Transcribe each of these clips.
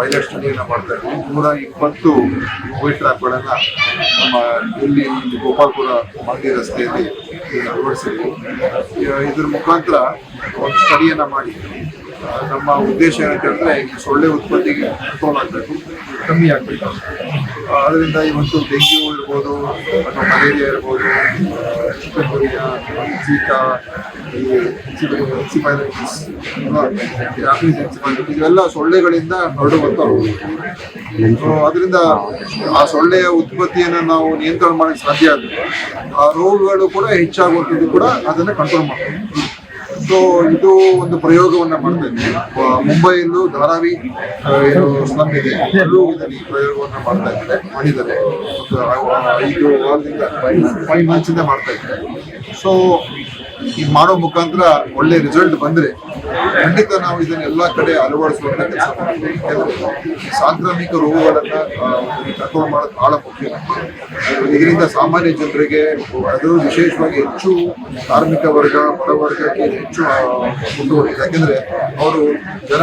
Pilot ಸ್ಟಡಿಯನ್ನು ಮಾಡ್ತಾ ಇದ್ವಿ ನೂರ ಇಪ್ಪತ್ತು ಕೋವಿಡ್ ಟ್ರ್ಯಾಪ್ಗಳನ್ನ ನಮ್ಮ ಇಲ್ಲಿ ಒಂದು ಗೋಪಾಲ್ಪುರ ಮಾಂದಿ ರಸ್ತೆಯಲ್ಲಿ ಅಳವಡಿಸಿದ್ವಿ ಇದ್ರ ಮುಖಾಂತರ ಒಂದು ಸ್ಟಡಿಯನ್ನು ಮಾಡಿ ನಮ್ಮ ಉದ್ದೇಶ ಏನಂತ ಹೇಳಿದ್ರೆ ಈ ಸೊಳ್ಳೆ ಉತ್ಪತ್ತಿಗೆ ಕಂಟ್ರೋಲ್ ಆಗಬೇಕು, ಕಮ್ಮಿ ಆಗಬೇಕು. ಅದರಿಂದ ಇವತ್ತು ಡೆಂಗ್ಯೂ ಇರ್ಬೋದು ಅಥವಾ ಮಲೇರಿಯಾ ಇರ್ಬೋದು ಚಿಕನ್ ಈ ಇವೆಲ್ಲ ಸೊಳ್ಳೆಗಳಿಂದ ಹರಡುವಂತ ರೋಗ ಅದರಿಂದ ಆ ಸೊಳ್ಳೆಯ ಉತ್ಪತ್ತಿಯನ್ನು ನಾವು ನಿಯಂತ್ರಣ ಮಾಡಕ್ಕೆ ಸಾಧ್ಯ ಆಗುತ್ತೆ. ಆ ರೋಗಗಳು ಕೂಡ ಹೆಚ್ಚಾಗುವಂಥದ್ದು ಕೂಡ ಅದನ್ನು ಕಂಟ್ರೋಲ್ ಮಾಡ್ತೀವಿ ಸೊ ಇದು ಒಂದು ಪ್ರಯೋಗವನ್ನ ಮಾಡ್ತಾ ಇದ್ದೀವಿ ಆ, ಮುಂಬೈಯಲ್ಲೂ ಧಾರಾವಿ ಏನು ಸ್ಲಮ್ ಇದೆ. ಅಲ್ಲೂ ಇದನ್ನು ಈ ಪ್ರಯೋಗವನ್ನ ಮಾಡ್ತಾ ಇದ್ದಾರೆ ಮಾಡಿದ್ದಾರೆ. ಐದು ವಾರದಿಂದ ಫೈವ್ ಮಂತ್ಸಿಂದ ಮಾಡ್ತಾ ಇದ್ದಾರೆ. ಸೊ ಈ ಮಾಡೋ ಮುಖಾಂತರ ಒಳ್ಳೆ ರಿಸಲ್ಟ್ ಬಂದ್ರೆ ಖಂಡಿತ ನಾವು ಇದನ್ನ ಎಲ್ಲಾ ಕಡೆ ಅಳವಡಿಸುವಂತ ಕೆಲಸ ಮಾಡ್ತೀವಿ. ಸಾಂಕ್ರಾಮಿಕ ರೋಗಗಳನ್ನ ಕಂಟ್ರೋಲ್ ಮಾಡೋದು ಬಹಳ ಮುಖ್ಯ. ಇದರಿಂದ ಸಾಮಾನ್ಯ ಜನರಿಗೆ ಅದು ವಿಶೇಷವಾಗಿ ಹೆಚ್ಚು ಕಾರ್ಮಿಕ ವರ್ಗ ಬಡವರ್ಗಕ್ಕೆ ಹೆಚ್ಚು ಮುಂದುವರಿ ಮುಂದುವರಿದೆ ಯಾಕಂದ್ರೆ ಅವರು ಜನ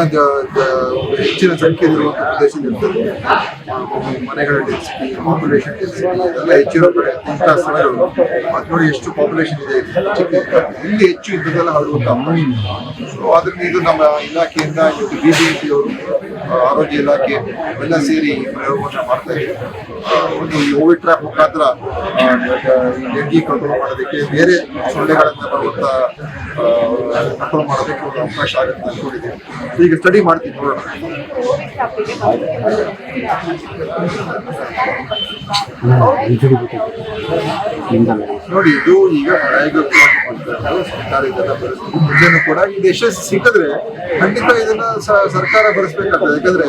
ಹೆಚ್ಚಿನ ಸಂಖ್ಯೆಯಲ್ಲಿರುವಂಥ ಪ್ರದೇಶದಲ್ಲಿ ಮನೆಗಳಲ್ಲಿ ಮನೆಗಳ ಡೆನ್ಸಿಟಿ ಪಾಪ್ಯುಲೇಷನ್ ಡೆನ್ಸಿಟಿ ಇದೆಲ್ಲ ಹೆಚ್ಚಿರೋ ಕಡೆ ಇಂಥ ಸ್ಥಳಗಳು. ಮತ್ತೆ ನೋಡಿ ಎಷ್ಟು ಪಾಪ್ಯುಲೇಷನ್ ಇದೆ ಇಲ್ಲಿ. ಹೆಚ್ಚು ಇದ್ದದಲ್ಲ ಹರಡುವಂತ ಸೊ ಅದರಿಂದ ಇದು ನಮ್ಮ ಇಲಾಖೆಯಿಂದ ಇವತ್ತು ಬಿ ಬಿ ಪಿ ಅವರು ಆರೋಗ್ಯ ಇಲಾಖೆ ಎಲ್ಲ ಸೇರಿ ಈ ಪ್ರಯೋಗವನ್ನು ಮಾಡ್ತಾ ಒಂದು ಕೋವಿಡ್ ಟ್ರ್ಯಾಪ್ ಮುಖಾಂತರ ಈ ಡೆಂಗಿ ಕಂಟ್ರೋಲ್ ಮಾಡೋದಕ್ಕೆ ಬೇರೆ ಸೊಳ್ಳೆಗಳನ್ನು ಬರುವಂತ ಕಂಟ್ರೋಲ್ ಮಾಡೋದಕ್ಕೆ ಒಂದು ಅವಕಾಶ ಆಗುತ್ತೆ ಅನ್ಕೊಂಡಿದ್ದೀವಿ ಈಗ ಸ್ಟಡಿ ಮಾಡ್ತೀವಿ ನೋಡೋಣ. ನೋಡಿ ಇದು ಈಗ ಪ್ರಾಯೋಗಿಕವಾಗಿ ಇದನ್ನ ಕೂಡ ಈ ದೇಶ ಸಿಕ್ಕಿದ್ರೆ ಖಂಡಿತ ಇದನ್ನ ಸರ್ಕಾರ ಬರೆಸ್ಬೇಕಾಗ್ತದೆ. ಯಾಕಂದ್ರೆ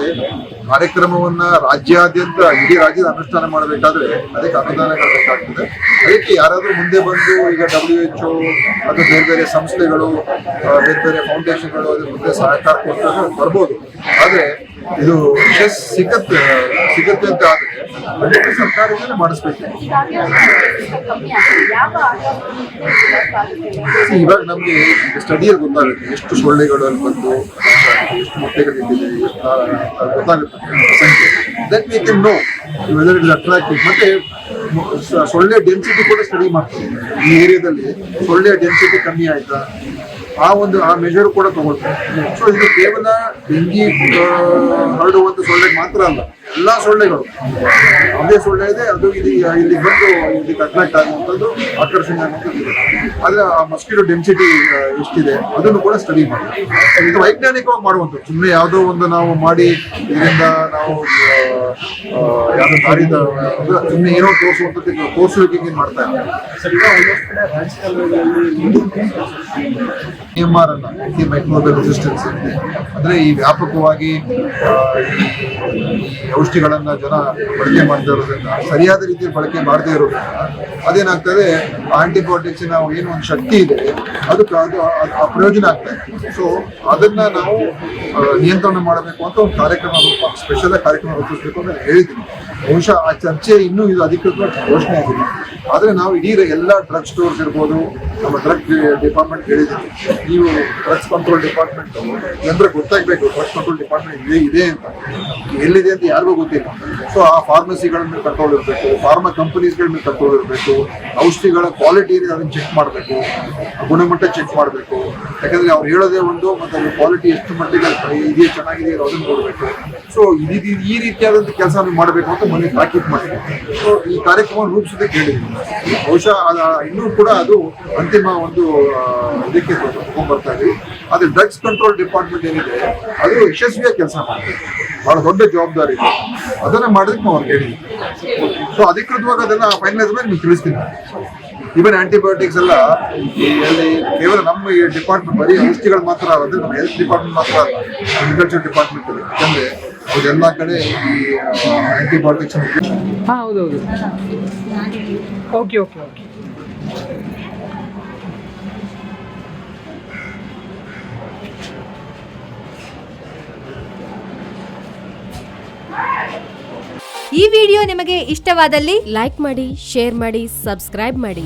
ಕಾರ್ಯಕ್ರಮವನ್ನ ರಾಜ್ಯಾದ್ಯಂತ ಇಡೀ ರಾಜ್ಯದ ಅನುಷ್ಠಾನ ಮಾಡಬೇಕಾದ್ರೆ ಅದಕ್ಕೆ ಅನುದಾನ ಕೊಡಬೇಕಾಗ್ತದೆ. ಅದಕ್ಕೆ ಯಾರಾದ್ರೂ ಮುಂದೆ ಬಂದು ಈಗ ಡಬ್ಲ್ಯೂ ಎಚ್ ಅಥವಾ ಬೇರೆ ಬೇರೆ ಸಂಸ್ಥೆಗಳು ಬೇರೆ ಬೇರೆ ಫೌಂಡೇಶನ್ಗಳು ಅದ್ರ ಮುಂದೆ ಸಹಕಾರ ಕೊಟ್ಟರೆ ಬರ್ಬೋದು. ಆದ್ರೆ ಇದು ಯಶಸ್ ಸಿಗತ್ತೆ ಸಿಗತ್ತೆ ಅಂತ ಆದ್ರೆ ಬಜೆಟ್ ಸರ್ಕಾರ ಇದನ್ನ ಮಾಡಿಸ್ಬೇಕು ಇವಾಗ ನಮ್ಗೆ ಸ್ಟಡಿಯಲ್ಲಿ ಗೊತ್ತಾಗುತ್ತೆ ಎಷ್ಟು ಸೊಳ್ಳೆಗಳು ಅಲ್ಲಿ ಬಂದು ಎಷ್ಟು ಆ, ಗೊತ್ತಾಗುತ್ತೆ ಸಂಖ್ಯೆ. That we can know whether it attractive ಮತ್ತೆ ಸೊಳ್ಳೆ ಡೆನ್ಸಿಟಿ ಕೂಡ ಸ್ಟಡಿ ಮಾಡ್ತೀವಿ. ಈ ಏರಿಯಾದಲ್ಲಿ ಸೊಳ್ಳೆ ಡೆನ್ಸಿಟಿ ಕಮ್ಮಿ ಆಯ್ತಾ? ಆ ಒಂದು, ಆ ಮೆಜರ್ ಕೂಡ ತಗೊಳ್ತಾರೆ. ಸೊ ಇದು ಕೇವಲ ಡೆಂಗಿ ಹರಡುವಂತ ಸೊಳ್ಳೆ ಮಾತ್ರ ಅಲ್ಲ, ಎಲ್ಲ ಸೊಳ್ಳೆಗಳು. ಅದೇ ಸೊಳ್ಳೆ ಇದೆ, ಅದು ಇಲ್ಲಿ ಇಲ್ಲಿ ಬಂದು ಇಲ್ಲಿ ಅಟ್ರಾಕ್ಟ್ ಆಗುವಂಥದ್ದು ಆಕರ್ಷಣೆ ಆಗುವಂಥದ್ದು ಆದರೆ ಆ ಮಸ್ಕಿಟೋ ಡೆನ್ಸಿಟಿ ಎಷ್ಟಿದೆ, ಅದನ್ನು ಕೂಡ ಸ್ಟಡಿ ಮಾಡಿ ಇದು ವೈಜ್ಞಾನಿಕವಾಗಿ ಮಾಡುವಂಥದ್ದು. ಸುಮ್ಮನೆ ಯಾವುದೋ ಒಂದು ನಾವು ಮಾಡಿ, ಇದರಿಂದ ನಾವು ಯಾವುದೋ ದಾರಿ ಸುಮ್ಮನೆ ಏನೋ ತೋರಿಸುವಂಥದ್ದು ತೋರಿಸಲಿಕ್ಕೆ ಮಾಡ್ತಾ ಇಲ್ಲ. ಎಂ ಆರ್ ಅನ್ನ ಆಂಟಿ ಮೈಕ್ರೋಬಿಯಲ್ ರೆಸಿಸ್ಟೆನ್ಸ್ ಇದೆ. ಅಂದ್ರೆ ಈ ವ್ಯಾಪಕವಾಗಿ ಆ, ಈ ಔಷಧಿಗಳನ್ನು ಜನ ಬಳಕೆ ಮಾಡ್ತಾ ಇರೋದ್ರಿಂದ ಸರಿಯಾದ ರೀತಿಯಲ್ಲಿ ಬಳಕೆ ಮಾಡದೇ ಇರೋದ್ರಿಂದ ಅದೇನಾಗ್ತದೆ ಆಂಟಿಬಯೋಟಿಕ್ಸಿನ ಏನು ಒಂದು ಶಕ್ತಿ ಇದೆ ಅದಕ್ಕೆ ಅದು ಅದು ಅಪ್ರಯೋಜನ ಆಗ್ತದೆ ಸೊ ಅದನ್ನು ನಾವು ಆ, ನಿಯಂತ್ರಣ ಮಾಡಬೇಕು ಅಂತ ಒಂದು ಕಾರ್ಯಕ್ರಮ ರೂಪ ಸ್ಪೆಷಲ್ ಕಾರ್ಯಕ್ರಮ ರೂಪಿಸಬೇಕು ಅಂತ ಹೇಳಿದ್ದೀನಿ. ಬಹುಶಃ ಆ ಚರ್ಚೆ ಇನ್ನೂ ಇದು ಅಧಿಕೃತವಾಗಿ ಘೋಷಣೆ ಆಗಿಲ್ಲ ಆದ್ರೆ ನಾವು ಇಡೀ ಎಲ್ಲ ಡ್ರಗ್ ಸ್ಟೋರ್ಸ್ ಇರ್ಬೋದು, ನಮ್ಮ ಡ್ರಗ್ ಡಿಪಾರ್ಟ್ಮೆಂಟ್ ಹೇಳಿದ್ದೀವಿ ನೀವು ಡ್ರಗ್ಸ್ ಕಂಟ್ರೋಲ್ ಡಿಪಾರ್ಟ್ಮೆಂಟ್ ಜನರಿಗೆ ಗೊತ್ತಾಗಬೇಕು ಡ್ರಗ್ಸ್ ಕಂಟ್ರೋಲ್ ಡಿಪಾರ್ಟ್ಮೆಂಟ್ ಇದೆ ಇದೆ ಅಂತ. ಎಲ್ಲಿದೆ ಅಂತ ಯಾರಿಗೂ ಗೊತ್ತಿಲ್ಲ. ಸೊ ಆ ಫಾರ್ಮಸಿಗಳ ಮೇಲೆ ಕಂಟ್ರೋಲ್ ಇರಬೇಕು ಫಾರ್ಮಾ ಕಂಪನೀಸ್ಗಳ ಮೇಲೆ ಕಂಟ್ರೋಲ್ ಇರಬೇಕು ಔಷಧಿಗಳ ಕ್ವಾಲಿಟಿ ಇದೆ, ಅದನ್ನು ಚೆಕ್ ಮಾಡಬೇಕು, ಗುಣಮಟ್ಟ ಚೆಕ್ ಮಾಡಬೇಕು. ಯಾಕಂದರೆ ಅವ್ರು ಹೇಳೋದೇ ಒಂದು, ಮತ್ತು ಅದ್ರ ಕ್ವಾಲಿಟಿ ಎಷ್ಟು ಮಟ್ಟಿಗೆ ಇದೆಯೇ ಚೆನ್ನಾಗಿದೆ ಅದನ್ನು ನೋಡಬೇಕು. ಸೊ ಇದು ಈ ರೀತಿಯಾದಂಥ ಕೆಲಸ ಮಾಡಬೇಕು ಅಂತ ಮನೆ ತಾಕೀತು ಮಾಡಬೇಕು ಸೊ ಈ ಕಾರ್ಯಕ್ರಮ ರೂಪಿಸೋದಕ್ಕೆ ಹೇಳಿದ್ವಿ. ಬಹುಶಃ ಇನ್ನೂ ಕೂಡ ಅದು ಅಂತಿಮ ಒಂದು ಇದಕ್ಕೆ ತಗೊಂಡ್ಬರ್ತಾ ಇದ್ವಿ ಆದ್ರೆ ಡ್ರಗ್ಸ್ ಕಂಟ್ರೋಲ್ ಡಿಪಾರ್ಟ್ಮೆಂಟ್ ಏನಿದೆ, ಅದು ಯಶಸ್ವಿಯಾಗಿ ಕೆಲಸ ಮಾಡಿದೆ ಬಹಳ ದೊಡ್ಡ ಜವಾಬ್ದಾರಿ ಇದೆ. ಅದನ್ನ ಮಾಡೋದಕ್ಕೆ ನಾವು ಅವ್ರಿಗೆ ಹೇಳಿ ಸೊ ಅಧಿಕೃತವಾಗಿ ಅದನ್ನ ಫೈನಲೈಸ್ ಮೇಲೆ ನಿಮ್ಗೆ ತಿಳಿಸ್ತೀನಿ. ಇವನ್ ಆಂಟಿಬಯೋಟಿಕ್ಸ್ ಎಲ್ಲ ಅಲ್ಲಿ ಕೇವಲ ನಮ್ಮ ಡಿಪಾರ್ಟ್ಮೆಂಟ್ ಬರೀ ಔಷಧಿಗಳು ಮಾತ್ರ ಅಂದ್ರೆ ನಮ್ಮ ಹೆಲ್ತ್ ಡಿಪಾರ್ಟ್ಮೆಂಟ್ ಮಾತ್ರ ಅಗ್ರಿಕಲ್ಚರ್ ಡಿಪಾರ್ಟ್ಮೆಂಟ್ ಇದೆ ಯಾಕಂದ್ರೆ ಅದೆಲ್ಲ ಕಡೆ ಈ ಆಂಟಿಬಯೋಟಿಕ್ಸ್ ಹಾಂ ಹೌದೌದು. ಓಕೆ ಓಕೆ ಓಕೆ ಈ ವಿಡಿಯೋ ನಿಮಗೆ ಇಷ್ಟವಾದಲ್ಲಿ ಲೈಕ್ ಮಾಡಿ ಶೇರ್ ಮಾಡಿ ಸಬ್ಸ್ಕ್ರೈಬ್ ಮಾಡಿ.